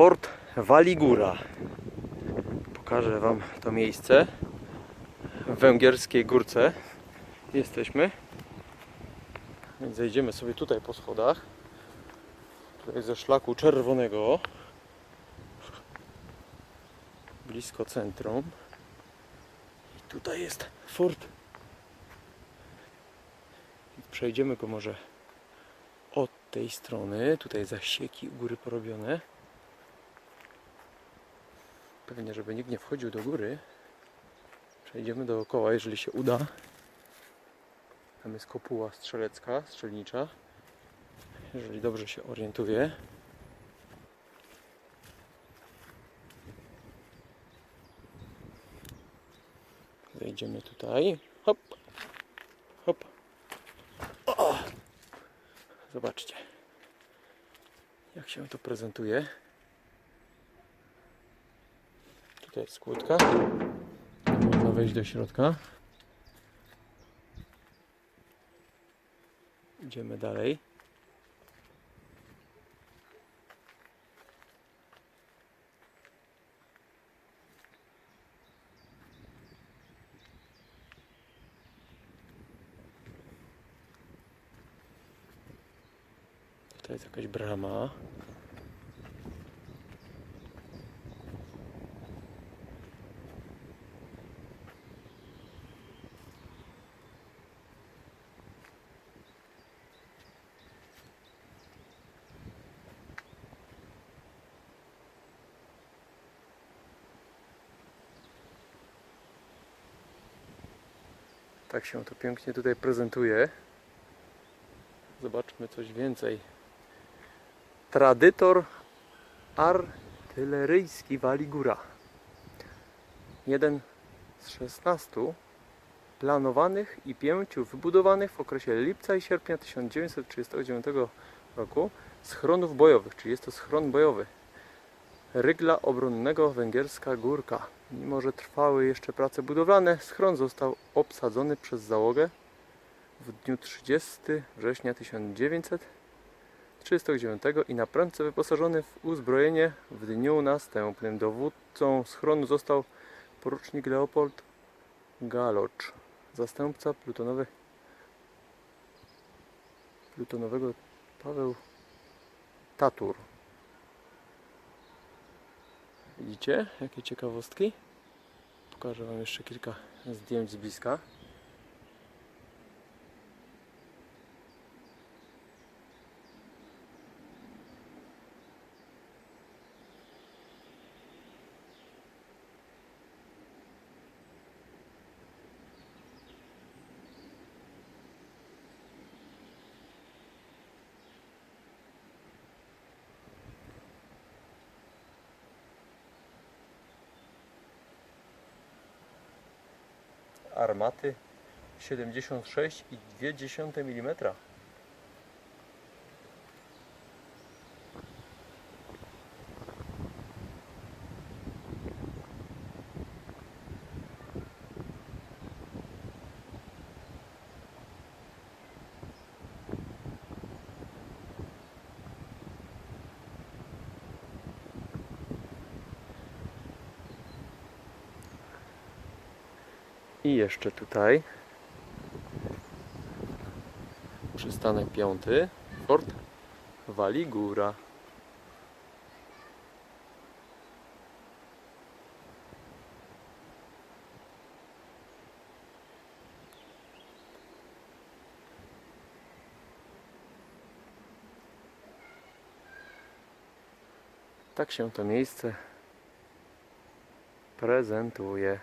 Fort Waligura. Pokażę Wam to miejsce. W węgierskiej górce jesteśmy. Więc zejdziemy sobie tutaj po schodach. Tutaj ze szlaku czerwonego. Blisko centrum. I tutaj jest fort. Przejdziemy go może od tej strony. Tutaj zasieki u góry porobione. Pewnie, żeby nikt nie wchodził do góry. Przejdziemy dookoła, jeżeli się uda. Tam jest kopuła strzelecka, strzelnicza. Jeżeli dobrze się orientuję. Zejdziemy tutaj. Hop. Hop. O! Zobaczcie. Jak się to prezentuje. Tutaj jest skłódka. Można wejść do środka. Idziemy dalej. Tutaj jest jakaś brama. Tak się to pięknie tutaj prezentuje. Zobaczmy coś więcej. Tradytor artyleryjski Waligura. Jeden z 16 planowanych i pięciu wybudowanych w okresie lipca i sierpnia 1939 roku schronów bojowych, czyli jest to schron bojowy. Rygla obronnego Węgierska Górka. Mimo, że trwały jeszcze prace budowlane, schron został obsadzony przez załogę w dniu 30 września 1939 i na prędce wyposażony w uzbrojenie w dniu następnym. Dowódcą schronu został porucznik Leopold Galocz, zastępca plutonowy plutonowego Paweł Tatur. Widzicie, jakie ciekawostki? Pokażę Wam jeszcze kilka zdjęć z bliska. Armaty 76,2 mm. I jeszcze tutaj przystanek piąty Fort Waligura. Tak się to miejsce prezentuje.